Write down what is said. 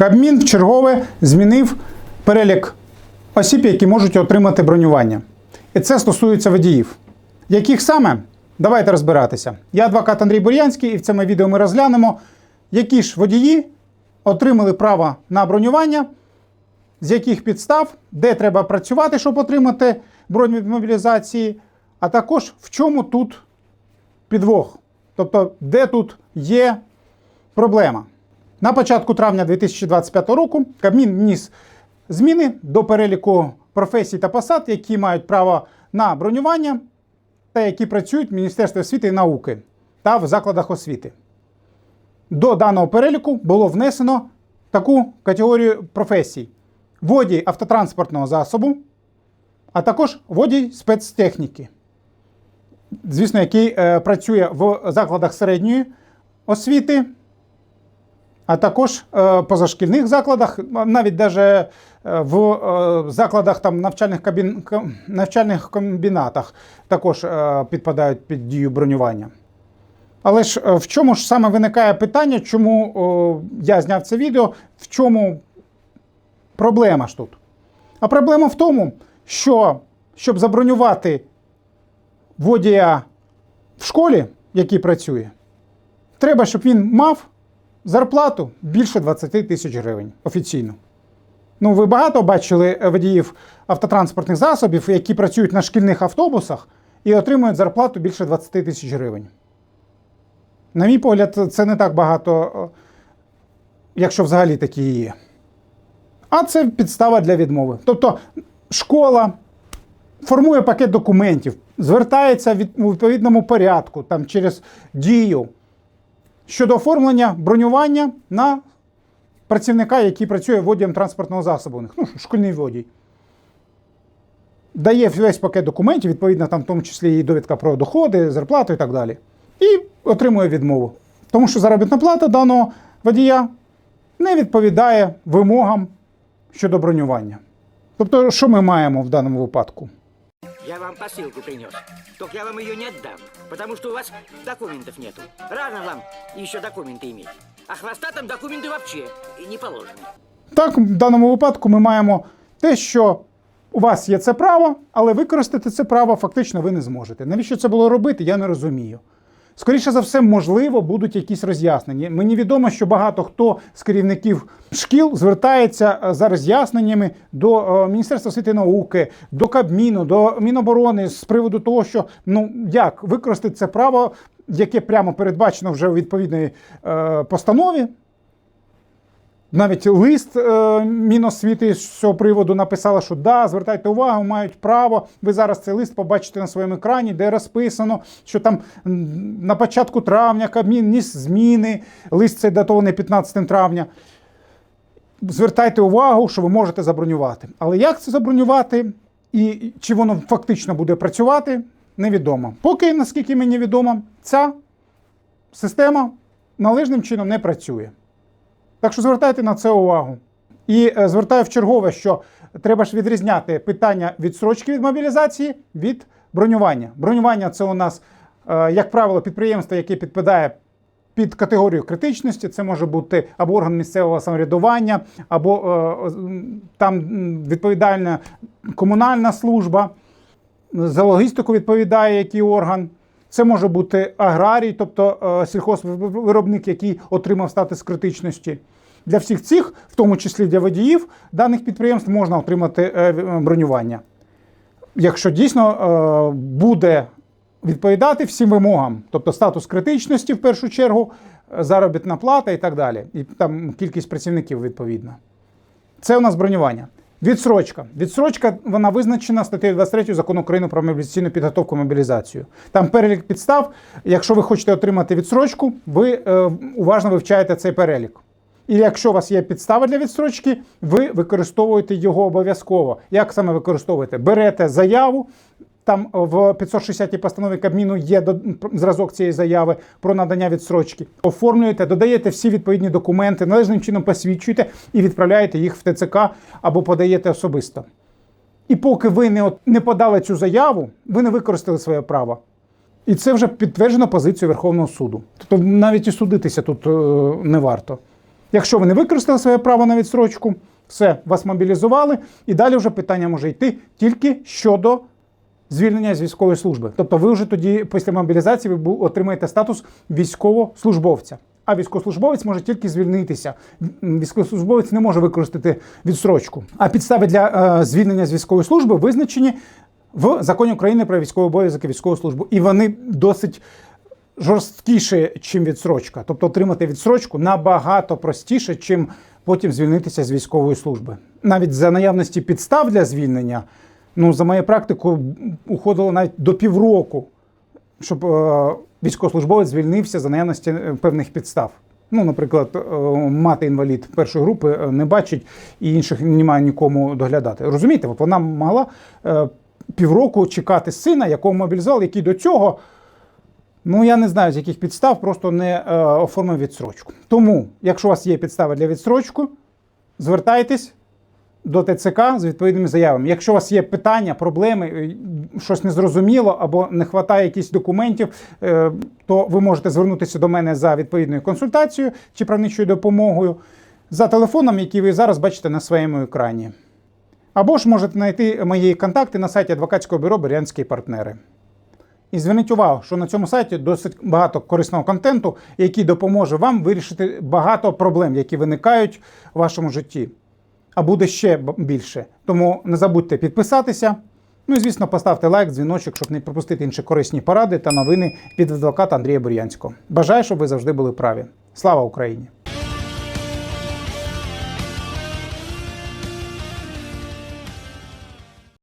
Кабмін в чергове змінив перелік осіб, які можуть отримати бронювання. І це стосується водіїв. Яких саме? Давайте розбиратися. Я адвокат Андрій Бур'янський, і в цьому відео ми розглянемо, які ж водії отримали право на бронювання, з яких підстав, де треба працювати, щоб отримати бронь від мобілізації, а також в чому тут підвох. Тобто, де тут є проблема. На початку травня 2025 року Кабмін вніс зміни до переліку професій та посад, які мають право на бронювання та які працюють в Міністерстві освіти і науки та в закладах освіти. До даного переліку було внесено таку категорію професій: водій автотранспортного засобу, а також водій спецтехніки, звісно, який е, працює в закладах середньої освіти, а також е, позашкільних закладах, навіть даже е, в е, закладах там навчальних кабін, навчальних комбінатах також підпадають під дію бронювання. Але ж в чому ж саме виникає питання, чому о, я зняв це відео, в чому проблема ж тут? А проблема в тому, що щоб забронювати водія в школі, який працює, треба, щоб він мав зарплату більше 20 тисяч гривень офіційно. Ну, ви багато бачили е, водіїв автотранспортних засобів, які працюють на шкільних автобусах і отримують зарплату більше 20 тисяч гривень. На мій погляд, це не так багато, е, якщо взагалі такі є. А це підстава для відмови. Тобто школа формує пакет документів, звертається від, у відповідному порядку, там, через дію щодо оформлення бронювання на працівника, який працює водієм транспортного засобу. у них, Ну, шкільний водій. Дає весь пакет документів, відповідно, там, в тому числі і довідка про доходи, зарплату і так далі. І отримує відмову. Тому що заробітна плата даного водія не відповідає вимогам щодо бронювання. Тобто, що ми маємо в даному випадку? Я вам посылку принес. Только я вам ее не отдам, потому что у вас документов нету. Рано вам еще документы иметь. А хвостатым документы вообще и не положено. Так, в даному випадку ми маємо те, що у вас є це право, але використати це право фактично ви не зможете. Навіщо це було робити, я не розумію. Скоріше за все, можливо, будуть якісь роз'яснення. Мені відомо, що багато хто з керівників шкіл звертається е, за роз'ясненнями до е, Міністерства освіти і науки, до Кабміну, до Міноборони з приводу того, що ну як використати це право, яке прямо передбачено вже у відповідній е, постанові. Навіть лист е, Міносвіти з цього приводу написала, що да, звертайте увагу, мають право. Ви зараз цей лист побачите на своєму екрані, де розписано, що там на початку травня Кабмін ніс зміни. Лист цей датований 15 травня. Звертайте увагу, що ви можете забронювати. Але як це забронювати і чи воно фактично буде працювати, невідомо. Поки, наскільки мені відомо, ця система належним чином не працює. Так що звертайте на це увагу. І е, звертаю в чергове, що треба ж відрізняти питання відсрочки від мобілізації від бронювання. Бронювання це у нас, е, як правило, підприємство, яке підпадає під категорію критичності. Це може бути або орган місцевого самоврядування, або е, там відповідальна комунальна служба. За логістику відповідає який орган. Це може бути аграрій, тобто е, сільхозвиробник, який отримав статус критичності. Для всіх цих, в тому числі для водіїв, даних підприємств можна отримати е, бронювання. Якщо дійсно е, буде відповідати всім вимогам, тобто статус критичності в першу чергу, е, заробітна плата і так далі, і там кількість працівників відповідна. Це у нас бронювання. Відсрочка. Відсрочка вона визначена статтею 23 закону України про мобілізаційну підготовку мобілізацію. Там перелік підстав. Якщо ви хочете отримати відсрочку, ви е, уважно вивчаєте цей перелік. І якщо у вас є підстава для відсрочки, ви використовуєте його обов'язково. Як саме використовуєте? Берете заяву. Там в 560 постанові Кабміну є зразок цієї заяви про надання відсрочки. Оформлюєте, додаєте всі відповідні документи, належним чином посвідчуєте і відправляєте їх в ТЦК або подаєте особисто. І поки ви не, не подали цю заяву, ви не використали своє право. І це вже підтверджено позицією Верховного суду. Тобто навіть і судитися тут е, не варто. Якщо ви не використали своє право на відсрочку, все, вас мобілізували, і далі вже питання може йти тільки щодо звільнення з військової служби. Тобто ви вже тоді, після мобілізації, ви отримаєте статус військовослужбовця. А військовослужбовець може тільки звільнитися. Військовослужбовець не може використати відсрочку. А підстави для е, звільнення з військової служби визначені в законі України про військовий обов'язок і військову службу. І вони досить жорсткіше, чим відсрочка. Тобто отримати відсрочку набагато простіше, чим потім звільнитися з військової служби. Навіть за наявності підстав для звільнення, ну за мою практику, уходило навіть до півроку, щоб е, військовослужбовець звільнився за наявності е, певних підстав. Ну, наприклад, е, мати інвалід першої групи е, не бачить і інших немає нікому доглядати. Розумієте, от вона могла півроку чекати сина, якого мобілізували, який до цього. Ну, я не знаю, з яких підстав, просто не оформив відсрочку. Тому, якщо у вас є підстави для відсрочку, звертайтесь до ТЦК з відповідними заявами. Якщо у вас є питання, проблеми, е, щось незрозуміло або не вистачає якихось документів, е, то ви можете звернутися до мене за відповідною консультацією чи правничою допомогою за телефоном, який ви зараз бачите на своєму екрані. Або ж можете знайти мої контакти на сайті адвокатського бюро Берянські партнери. І зверніть увагу, що на цьому сайті досить багато корисного контенту, який допоможе вам вирішити багато проблем, які виникають у вашому житті. А буде ще більше. Тому не забудьте підписатися. Ну і звісно, поставте лайк, дзвіночок, щоб не пропустити інші корисні поради та новини від адвоката Андрія Бур'янського. Бажаю, щоб ви завжди були праві. Слава Україні!